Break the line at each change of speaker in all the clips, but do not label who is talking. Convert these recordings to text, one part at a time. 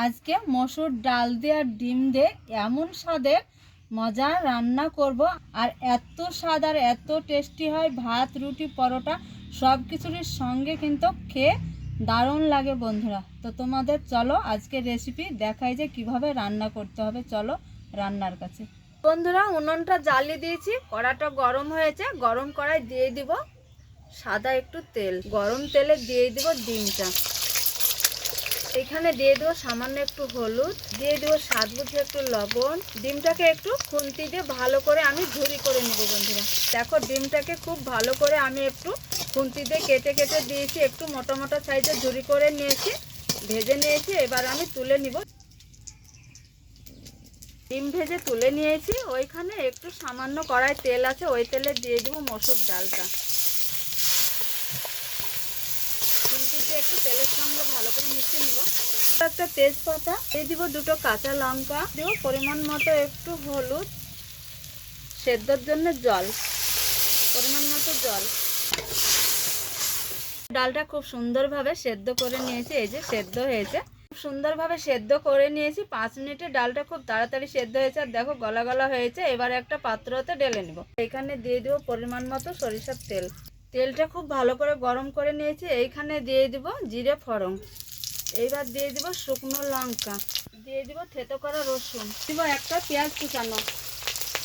আজকে মসুর ডাল দিয়ে আর ডিম দিয়ে এমন স্বাদের মজা রান্না করব। আর এত স্বাদ আর এত টেস্টি হয়, ভাত, রুটি, পরোটা সব কিছুর সঙ্গে কিন্তু খেয়ে দারুণ লাগে বন্ধুরা। তো তোমাদের চলো আজকে রেসিপি দেখাই যে কীভাবে রান্না করতে হবে, চলো রান্নার কাছে। বন্ধুরা, উনুনটা জ্বালিয়ে দিয়েছি, কড়াটা গরম হয়েছে, গরম কড়াই দিয়ে দিব সাদা একটু তেল, গরম তেলে দিয়ে দিব ডিমটা। এখানে দিয়ে দেবো সামান্য একটু হলুদ, দিয়ে দেবো স্বাদ বুঝে একটু লবণ। ডিমটাকে একটু খুন্তি দিয়ে ভালো করে আমি ঝুরি করে নেব বন্ধুরা। দেখো ডিমটাকে খুব ভালো করে আমি একটু খুন্তি দিয়ে কেটে কেটে দিয়েছি, একটু মোটা মোটা সাইজে ঝুরি করে নিয়েছি, ভেজে নিয়েছি, এবার আমি তুলে নিব। ডিম ভেজে তুলে নিয়েছি, ওইখানে একটু সামান্য কড়াই তেল আছে, ওই তেলে দিয়ে দেবো মসুর ডালটা খুন্তি দিয়ে একটু তেলের সঙ্গে ভালো করে মিশিয়ে নিব। একটা তেজপাতা, দিয়ে দিব দুটো কাঁচা লঙ্কা, দিব পরিমাণ মতো একটু হলুদ, সেদ্ধর জন্য জল, পরিমাণ মতো জল। ডালটা খুব সুন্দরভাবে সেদ্ধ করে নিয়েছি, এই যে সেদ্ধ হয়েছে। খুব সুন্দরভাবে সেদ্ধ করে নিয়েছি, পাঁচ মিনিটে ডালটা খুব তাড়াতাড়ি সেদ্ধ হয়েছে, আর দেখো গলা গলা হয়েছে, এবার একটা পাত্রতে ঢেলে নিব। এখানে দিয়ে দেবো পরিমাণ মতো সরিষার তেল। তেলটা খুব ভালো করে গরম করে নিয়েছি, এইখানে দিয়ে দিব জিরে ফড়ং এইবার দিয়ে দিব শুকনো লঙ্কা, দিয়ে দিব থেতো করা রসুন। দিব একটা পেঁয়াজ কুচানো।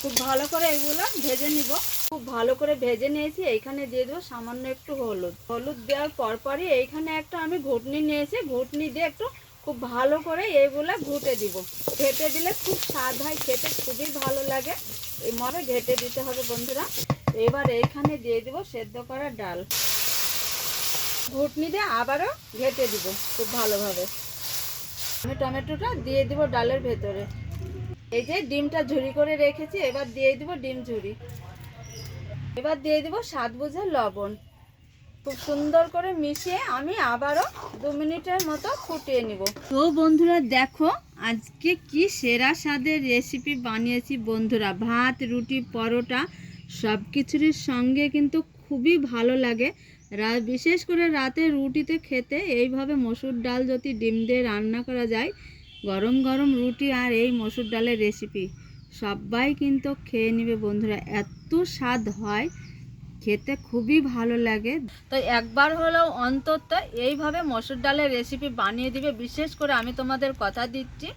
খুব ভালো করে এগুলো ভেজে নিব। খুব ভালো করে ভেজে নিয়েছি, এইখানে দিয়ে দেবো সামান্য একটু হলুদ। হলুদ দেওয়ার পরপরই এইখানে একটা আমি ঘুটনি নিয়েছি, ঘুটনি দিয়ে একটু খুব ভালো করে এইগুলো ঘুটে দিব। ঘেটে দিলে খুব স্বাদ হয়, খেতে খুবই ভালো লাগে। এইভাবে ঘেটে দিতে হবে বন্ধুরা। এবার এইখানে দিয়ে দিব সেদ্ধ করা ডাল। ঘুটনি দিয়ে আবারও ঘেটে দিব খুব ভালোভাবে। আমি টমেটোটা দিয়ে দিব ডালের ভেতরে। এই যে ডিমটা ঝুরি করে রেখেছি, এবার দিয়ে দিব ডিম ঝুরি। এবার দিয়ে দিব স্বাদ বুঝে লবণ। খুব সুন্দর করে মিশিয়ে আমি আবারও দু মিনিটের মতো ফুটিয়ে নিব। তো বন্ধুরা দেখো, আজকে কি সেরা স্বাদের রেসিপি বানিয়েছি বন্ধুরা। ভাত, রুটি, পরোটা সব কিছুর সঙ্গে কিন্তু খুবই ভালো লাগে। বিশেষ করে রাতে রুটিতে খেতে এইভাবে মসুর ডাল যদি ডিম দিয়ে রান্না করা যায়, গরম গরম রুটি আর এই মসুর ডালের রেসিপি সবাই কিন্তু খেয়ে নেবে বন্ধুরা। এত স্বাদ হয়। খেতে খুবই ভালো লাগে। তো একবার হলেও অন্তত এইভাবে মসুর ডালের রেসিপি বানিয়ে দিবে। বিশেষ করে আমি তোমাদের কথা দিচ্ছি,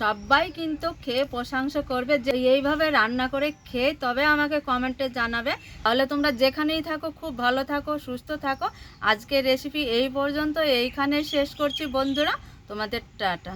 সবাই কিন্তু খেয়ে প্রশংসা করবে যে এইভাবে রান্না করে খেয়ে তবে আমাকে কমেন্টে জানাবে। তাহলে তোমরা যেখানেই থাকো, খুব ভালো থাকো, সুস্থ থাকো। আজকের রেসিপি এই পর্যন্ত এইখানে শেষ করছি বন্ধুরা। তোমাদের টাটা।